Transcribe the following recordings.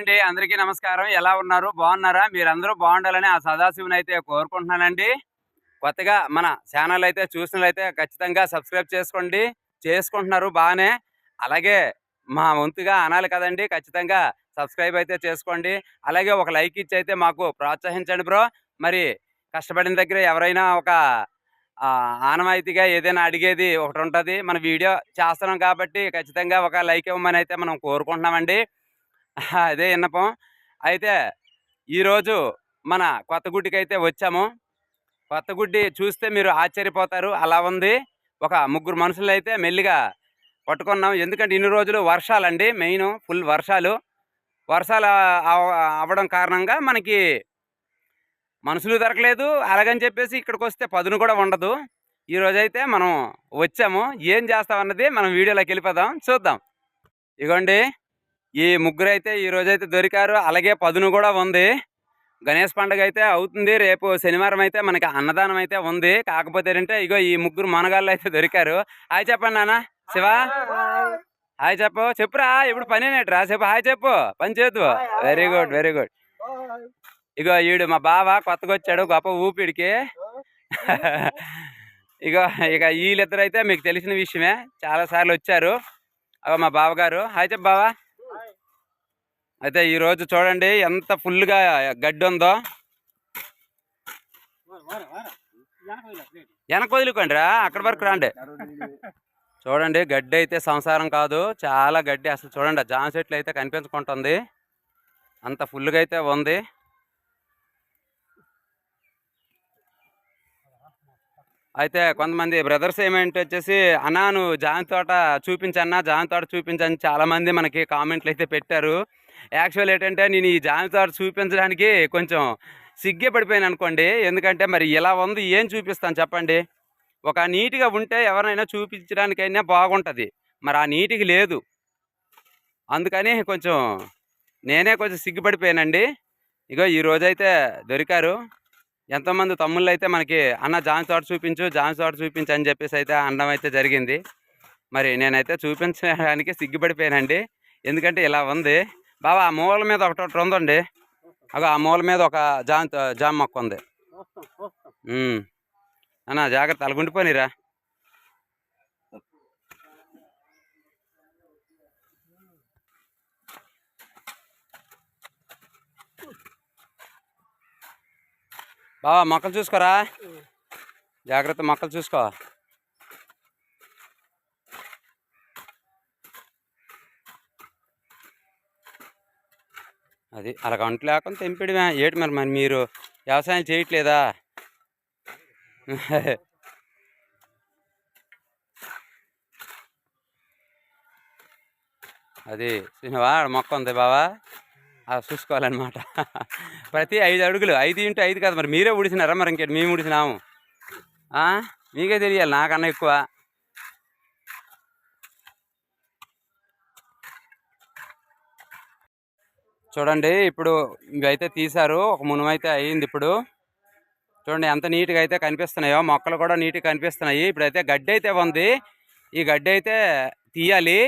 అండి. అందరికీ నమస్కారం. ఎలా ఉన్నారు? బాగున్నారా? మీరందరూ బాగుండాలని ఆ సదాశివుని అయితే కోరుకుంటున్నానండి. కొత్తగా మన ఛానల్ అయితే చూసినట్లయితే ఖచ్చితంగా సబ్స్క్రైబ్ చేసుకోండి. చేసుకుంటున్నారు బాగానే. అలాగే మా వంతుగా అనాలి కదండి. ఖచ్చితంగా సబ్స్క్రైబ్ అయితే చేసుకోండి. అలాగే ఒక లైక్ ఇచ్చి అయితే మాకు ప్రోత్సహించండి బ్రో. మరి కష్టపడిన దగ్గర ఎవరైనా ఒక ఆనవాయితీగా ఏదైనా అడిగేది ఒకటి ఉంటుంది. మన వీడియో చేస్తున్నాం కాబట్టి ఖచ్చితంగా ఒక లైక్ ఇవ్వమని అయితే మనం కోరుకుంటున్నామండి. అదే విన్నపం. అయితే ఈరోజు మన కొత్త గుడ్డికి అయితే వచ్చాము. కొత్త గుడ్డి చూస్తే మీరు ఆశ్చర్యపోతారు. అలా ఉంది. ఒక ముగ్గురు మనుషులు అయితే మెల్లిగా పట్టుకున్నాం. ఎందుకంటే ఇన్ని రోజులు వర్షాలండి మెయిన్ ఫుల్ వర్షాలు. వర్షాలు అవ్వడం కారణంగా మనకి మనుషులు దొరకలేదు. అలాగని చెప్పేసి ఇక్కడికి వస్తే పదును కూడా ఉండదు. ఈ రోజైతే మనం వచ్చాము. ఏం చేస్తామన్నది మనం వీడియోలోకి వెళ్ళిపోదాం. చూద్దాం. ఇగోండి. ఈ ముగ్గురు అయితే ఈ రోజైతే దొరికారు. అలాగే పదును కూడా ఉంది. గణేష్ పండుగ అయితే అవుతుంది. రేపు శనివారం అయితే మనకి అన్నదానం అయితే ఉంది. కాకపోతే ఏంటంటే ఇగో ఈ ముగ్గురు మనగాళ్ళు అయితే దొరికారు. హాయ్ చెప్పండి నాన్న. శివ? హాయ్ చెప్పు. చెప్పురా ఇప్పుడు పని రా చెప్పు హాయ్ చెప్పు. పని చేద్దు. వెరీ గుడ్ వెరీ గుడ్ ఇగో ఈడు మా బావ కొత్తగా వచ్చాడు గొప్ప ఊపిడికి. ఇగో ఇక వీళ్ళిద్దరు అయితే మీకు తెలిసిన విషయమే. చాలా సార్లు వచ్చారు. అగో మా బావగారు. హాయ్ చెప్పు బావా. అయితే ఈరోజు చూడండి ఎంత ఫుల్గా గడ్డి ఉందో. వెనక వదులుకోండి రా అక్కడి వరకు రాండి. చూడండి గడ్డి అయితే సంసారం కాదు చాలా గడ్డి అసలు చూడండి జామ చెట్లు అయితే కనిపించుకుంటుంది. అంత ఫుల్గా అయితే ఉంది. అయితే కొంతమంది బ్రదర్స్ ఏమేంటి వచ్చేసి అన్నా నువ్వు జామ తోట చూపించన్నా జామ తోట చూపించని చాలామంది మనకి కామెంట్లు అయితే పెట్టారు. యాక్చువల్ ఏంటంటే నేను ఈ జామ తోట చూపించడానికి కొంచెం సిగ్గే పడిపోయాను అనుకోండి. ఎందుకంటే మరి ఇలా ఉంది ఏం చూపిస్తాను చెప్పండి? ఒక నీట్గా ఉంటే ఎవరైనా చూపించడానికైనా బాగుంటుంది. మరి ఆ నీటికి లేదు. అందుకని కొంచెం నేనే కొంచెం సిగ్గుపడిపోయానండి ఇగో ఈ రోజైతే దొరికారు. ఎంతోమంది తమ్ముళ్ళు అయితే మనకి అన్న జాన్స్ తోట చూపించు జామ తోట చూపించు అని చెప్పేసి అయితే అనడం అయితే జరిగింది. మరి నేనైతే చూపించడానికి సిగ్గుపడిపోయానండి ఎందుకంటే ఇలా ఉంది. బాబా ఆ మూల మీద ఒకటి ఒకటి ఉందండి. అగో ఆ మూల మీద ఒక జామ జామ మొక్క ఉంది. అన్నా అన్న జాగ్రత్త అలగుండిపోనిరా బావా మొక్కలు చూసుకోరా? జాగ్రత్త మొక్కలు చూసుకో. అది అలా గంట లేకుండా తెంపిడమే ఏటి మరి మరి మీరు వ్యవసాయం చేయట్లేదా? అది చూసినావా ఆడ మొక్క ఉంది బావా. అది చూసుకోవాలన్నమాట. ప్రతి ఐదు అడుగులు ఐదు ఇంటూ ఐదు కదా మరి. మీరే ఉడిసినారా మరి ఇంకేంటి? మేము ఉడిసినాము మీకే తెలియాలి నాకన్నా ఎక్కువ. చూడండి ఇప్పుడు ఇవైతే తీశారు. ఒక మునుమైతే అయ్యింది ఇప్పుడు. చూడండి ఎంత నీట్గా అయితే కనిపిస్తున్నాయో మొక్కలు కూడా నీట్గా కనిపిస్తున్నాయి. ఇప్పుడైతే గడ్డి అయితే ఉంది. ఈ గడ్డి అయితే తీయాలి.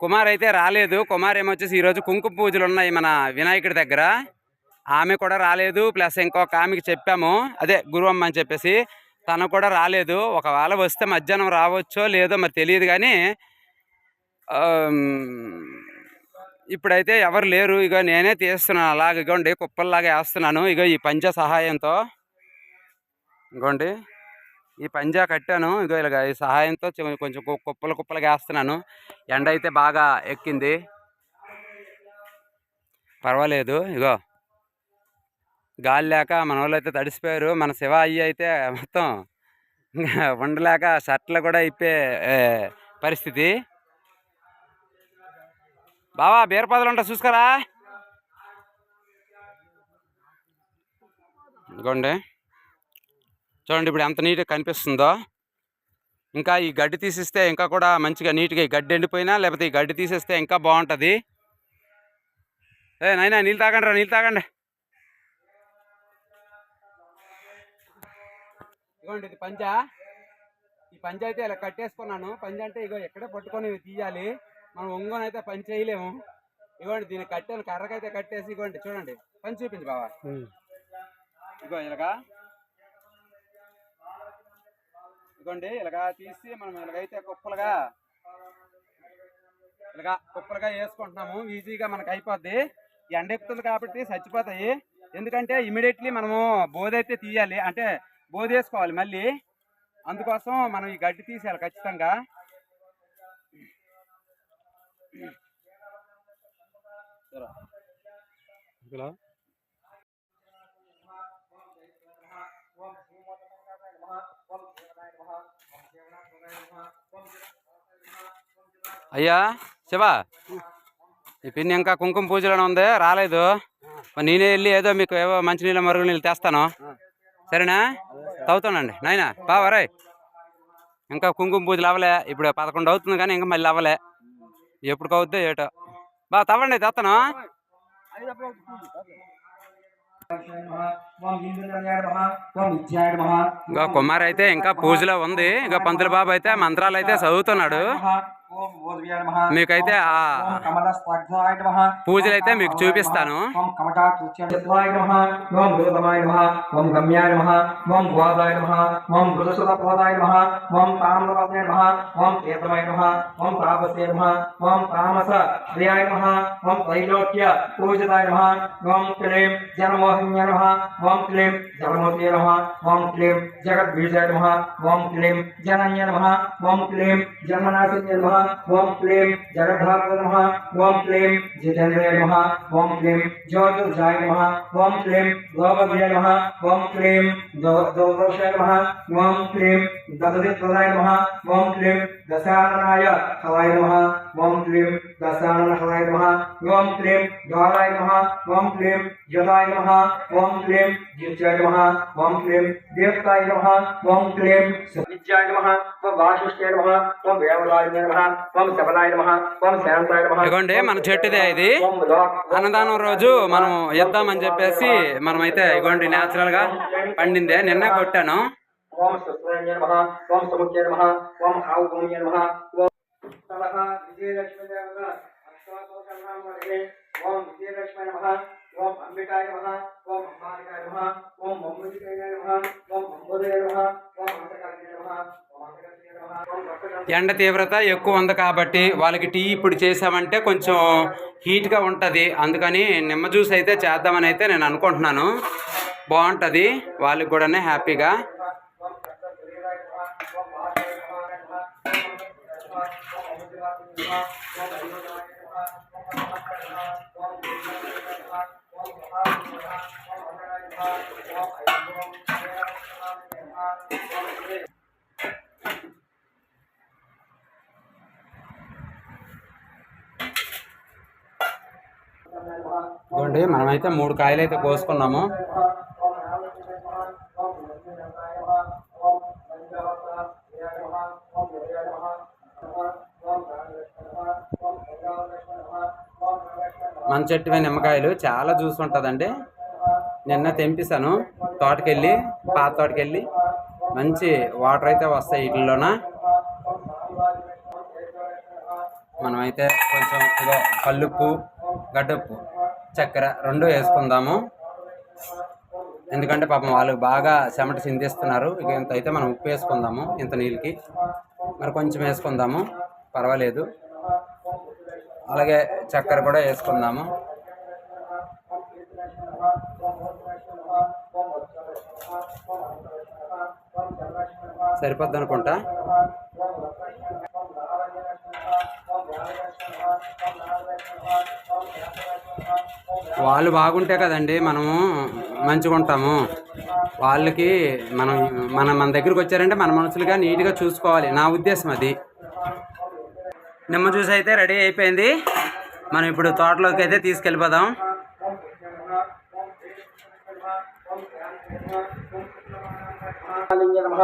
కుమార్ అయితే రాలేదు. కుమార్ ఏమొచ్చేసి ఈరోజు కుంకుమ పూజలు ఉన్నాయి మన వినాయకుడి దగ్గర. ఆమె కూడా రాలేదు. ప్లస్ ఇంకొక ఆమెకి చెప్పాము. అదే గురువమ్మ అని చెప్పేసి. తను కూడా రాలేదు. ఒకవేళ వస్తే మధ్యాహ్నం రావచ్చో లేదో మరి తెలియదు కానీ ఇప్పుడైతే ఎవరు లేరు. ఇగో నేనే తీస్తున్నాను అలాగ ఇగోండి కుప్పల్లాగా వేస్తున్నాను. ఇగో ఈ పంచ సహాయంతో. ఇగోండి ఈ పంజా కట్టాను. ఇగో ఇలాగ ఈ సహాయంతో కొంచెం కు- కుప్పలు కుప్పలుగా వేస్తున్నాను. ఎండ అయితే బాగా ఎక్కింది. పర్వాలేదు. ఇగో గాలి లేక మన వాళ్ళు అయితే తడిసిపోయారు. మన శివ అయ్యి అయితే మొత్తం ఉండలేక షర్ట్లు కూడా ఇప్పే పరిస్థితి. బావా బీరపాదలు ఉంటా చూసుకోరా? ఇదిగోండి. చూడండి ఇప్పుడు ఎంత నీట్గా కనిపిస్తుందో. ఇంకా ఈ గడ్డి తీసిస్తే ఇంకా కూడా మంచిగా నీట్గా ఈ గడ్డి ఎండిపోయినా లేకపోతే ఈ గడ్డి తీసేస్తే ఇంకా బాగుంటుంది. ఏ నైనా నీళ్ళు తాగండి రా నీళ్ళు తాగండి. ఇదిగోండి ఇది పంజా ఈ పంజా అయితే ఇలా కట్టేసుకున్నాను. పంజా అంటే ఇగో ఎక్కడే పట్టుకొని తీయాలి. మనం ఒంగోని అయితే పని చేయలేము. ఇగోండి దీన్ని కట్టాను. కర్రకైతే కట్టేసి ఇగోండి చూడండి. పని చూపించు బావా. ఇగో ఇలాగా. ఇగోండి ఇలాగా తీసి మనం ఇలాగైతే కుప్పలుగా ఇలాగా కుప్పలుగా వేసుకుంటున్నాము. ఈజీగా మనకు అయిపోద్ది. ఎండ ఎక్కుతుంది కాబట్టి చచ్చిపోతాయి. ఎందుకంటే ఇమీడియట్లీ మనము బోధైతే తీయాలి. అంటే బోధ వేసుకోవాలి మళ్ళీ. అందుకోసం మనం ఈ గడ్డి తీసేయాలి ఖచ్చితంగా. అయ్యా శివ ఈ పిన్ని ఇంకా కుంకుమ పూజలోనే ఉంది రాలేదు. నేనే వెళ్ళి ఏదో మీకు ఏవో మంచినీళ్ళ మరుగు నీళ్ళు తెస్తాను. సరేనా? తవ్వుతానండి. నాయనా బావా రాయ్. ఇంకా కుంకుమ పూజలు అవ్వలే ఇప్పుడు పదకొండు అవుతుంది కానీ ఇంకా మళ్ళీ అవ్వలే ఎప్పుడు అవుద్దో ఏటో. బా తవ్వండి తెత్తనా? ఇంకా కుమార్ అయితే ఇంకా పూజలో ఉంది ఇంకా పంతుల బాబు అయితే మంత్రాలు అయితే చదువుతున్నాడు. మీకైతే ఆ పూజలు అయితే మీకు చూపిస్తాను. జగద్బీజాయ నమ ఓం క్లీం జనన్య నమ ఓం క్లీం జన్మనాశన్య నమ ఓం క్లీం జగద్ధాత్మ నమః ఓం క్లీం జితేంద్రాయ నమః ఓం క్లీం జ్యోతిర్జాయ నమః ఓం క్లీం గోపవ్యాయ నమః ఓం క్లీం దోషాయ నమః ఓం క్లీం దశదిత్వదాయ నమః ఓం క్లీం దశాననాయ హవాయ నమః ఓం క్లీం దశానన హవాయ నమః ఓం క్లీం ద్వారాయ నమః ఓం క్లీం యదాయ నమః ఓం క్లీం జిత్యాయ నమః ఓం క్లీం దేవతాయ నమః ఓం క్లీం విద్యాయ నమః ఓం వాసిష్ఠాయ నమః ఓం వేమలాయ నమః ఓం శబలాయ నమః ఓం శాంతాయ నమః ఇదిగోండి మన చెట్టుదే ఇది అన్నదానం రోజు మనం ఇద్దామని చెప్పేసి మనమైతే ఇగోండి న్యాచురల్గా పండిందే నిన్నే కొట్టాను ఓం సుస్వరణ్య నమః ఓం సముఖ్య నమః ఓం ఆవుభూమ్య నమః ఓం విజయలక్ష్మి ఓం విజయలక్ష్మి ఓం అంబికాయ ఓం అంబాలికాయ ఓం మమ్ముదికాయ ఓం ఓం అంతకాయ ఎండ తీవ్రత ఎక్కువ ఉంది కాబట్టి వాళ్ళకి టీ ఇప్పుడు చేసామంటే కొంచెం హీట్గా ఉంటుంది. అందుకని నిమ్మ జ్యూస్ అయితే చేద్దామని అయితే నేను అనుకుంటున్నాను. బాగుంటుంది. వాళ్ళకి కూడా హ్యాపీగా. ఇదిగోండి మనమైతే మూడు కాయలు అయితే కోసుకున్నాము. మన చెట్టువే నిమ్మకాయలు చాలా జ్యూస్ ఉంటుందండి. నిన్న తెంపిస్తాను తోటకెళ్ళి పాత తోటకెళ్ళి మంచి వాటర్ అయితే వస్తాయి వీటిల్లోన. మనమైతే కొంచెం ఇదో కల్లుప్పు గడ్డప్పు చక్కెర రెండు వేసుకుందాము. ఎందుకంటే పాపం వాళ్ళు బాగా చెమట చిందిస్తున్నారు. ఇక ఇంత అయితే మనం ఉప్పు వేసుకుందాము ఇంత నీళ్ళకి. మరి కొంచెం వేసుకుందాము పర్వాలేదు. అలాగే చక్కెర కూడా వేసుకుందాము. సరిపోద్ది అనుకుంటా? వాళ్ళు బాగుంటే కదండి మనము మంచిగా ఉంటాము. వాళ్ళకి మనం మన మన దగ్గరికి వచ్చారంటే మన మనుషులుగా నీట్గా చూసుకోవాలి. నా ఉద్దేశం అది. నిమ్మ జ్యూస్ అయితే రెడీ అయిపోయింది. మనం ఇప్పుడు తోటలోకి అయితే తీసుకెళ్ళిపోదాం. లింగ నమః.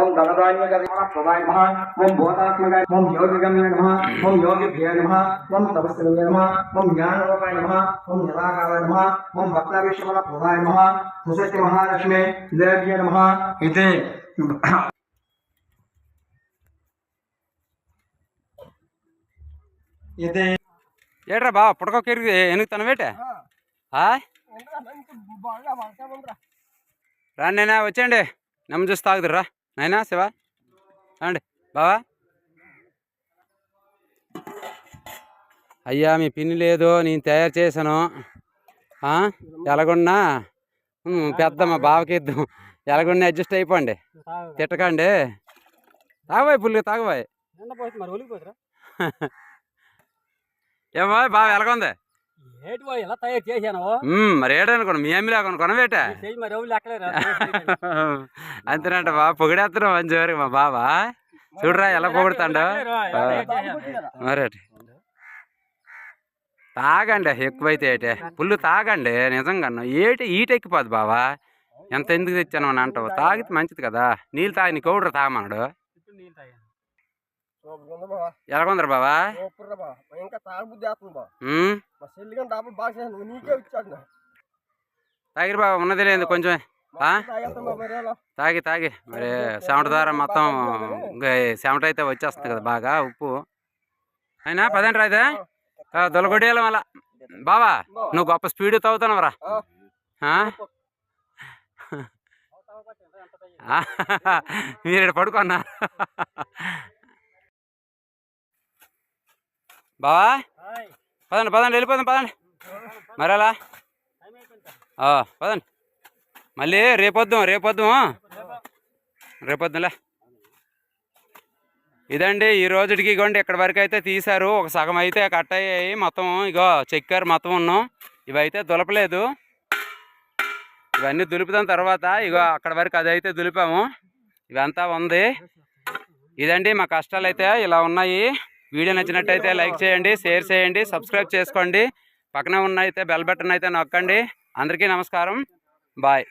ఓం గణదాన్య గణ ప్రదాయ నమః. ఓం బోధాత్మకాయ ఓం యోగిగమ్య నమః. ఓం యోగిభ్య నమః. ఓం తపస్సలింగ నమః. ఓం జ్ఞానరూపాయ నమః. ఓం నిరాకారాయ నమః. ఓం భక్తావిషమల ప్రదాయ నమ. సుశక్తి మహాలక్ష్మి దేవ్య నమః. ఇది ఇది. ఏట్రా బావ పుడకొక ఎరుగు ఎనుగు తనవేటే ఆ? రాండి నైనా వచ్చేయండి. నమ్మ చూసి తాగుదురా నైనా శివ? రండి. బావా? అయ్యా మీ పిన్ని లేదు నేను తయారు చేశాను? ఎలాగున్నా? ఉమ్, పెద్ద మా బావకి ఇద్దాం. ఎలాగున్నా అడ్జస్ట్ అయిపోండి. తిట్టకండి. తాగబాయ్ పుల్లు తాగబాయ్. మరి ఏమో బావ ఎలాగుంది? ఏంటి బాయ్ ఎలా తయారు చేశాను ఉమ్, మరి ఏడనుకోండి మీ అమ్మిలా కొనవేట? మరి ఎవరు లెక్కలేరా అంతేనంట బా పొగిడేస్తున్నావు మంచి వరకు మా బావా. చూడరా ఎలా పొగుడుతాండో? మరి తాగండి ఎక్కువైతే ఏటే? పుల్లు తాగండి నిజంగా ఏటి ఈట ఎక్కిపోదు బావా. ఎంత ఎందుకు తెచ్చాను అని అంటావు. తాగితే మంచిది కదా. నీళ్ళు తాగి నీ కౌడరు తాగమన్నాడు. ఎలాగొందరు బావా. ఇంకా తాగబుద్ధి వేస్తుంది బా ఉమ్, మా చెల్లి కానీ డబ్బులు బాగా చేశాను నువ్వు నీకే ఇచ్చాడు తాగిరు బావా ఉన్నది లేదు కొంచెం ఎలా? తాగి తాగి. మరి చెమట ద్వారా మొత్తం చెమట అయితే వచ్చేస్తుంది కదా బాగా ఉప్పు. అయినా పదండి రా అయితే. దొలగొడేయాలి మళ్ళా. బావా నువ్వు గొప్ప స్పీడ్ తాగుతున్నావురా మీరు పడుకున్నా బావా? పదండి పదండి వెళ్ళిపోదాం పదండి. మరి ఎలా ఆ, పదండి. మళ్ళీ రేపొద్దాం రేపొద్దాం. రేపొద్దులే. ఇదండి ఈ రోజుకి ఇగోండి ఇక్కడ వరకు అయితే తీశారు ఒక సగం అయితే కట్ అయ్యాయి మొత్తం ఇగో చెక్కారు మొత్తం ఉన్నాం. ఇవైతే దులపలేదు. ఇవన్నీ దులుపుతాం తర్వాత ఇగో అక్కడ వరకు అది అయితే దులిపాము. ఇవంతా ఉంది. ఇదండి మా కష్టాలు అయితే ఇలా ఉన్నాయి. వీడియో నచ్చినట్టయితే లైక్ చేయండి షేర్ చేయండి సబ్స్క్రైబ్ చేసుకోండి. పక్కన ఉన్న అయితే బెల్ బటన్ అయితే నొక్కండి. అందరికీ నమస్కారం. బాయ్.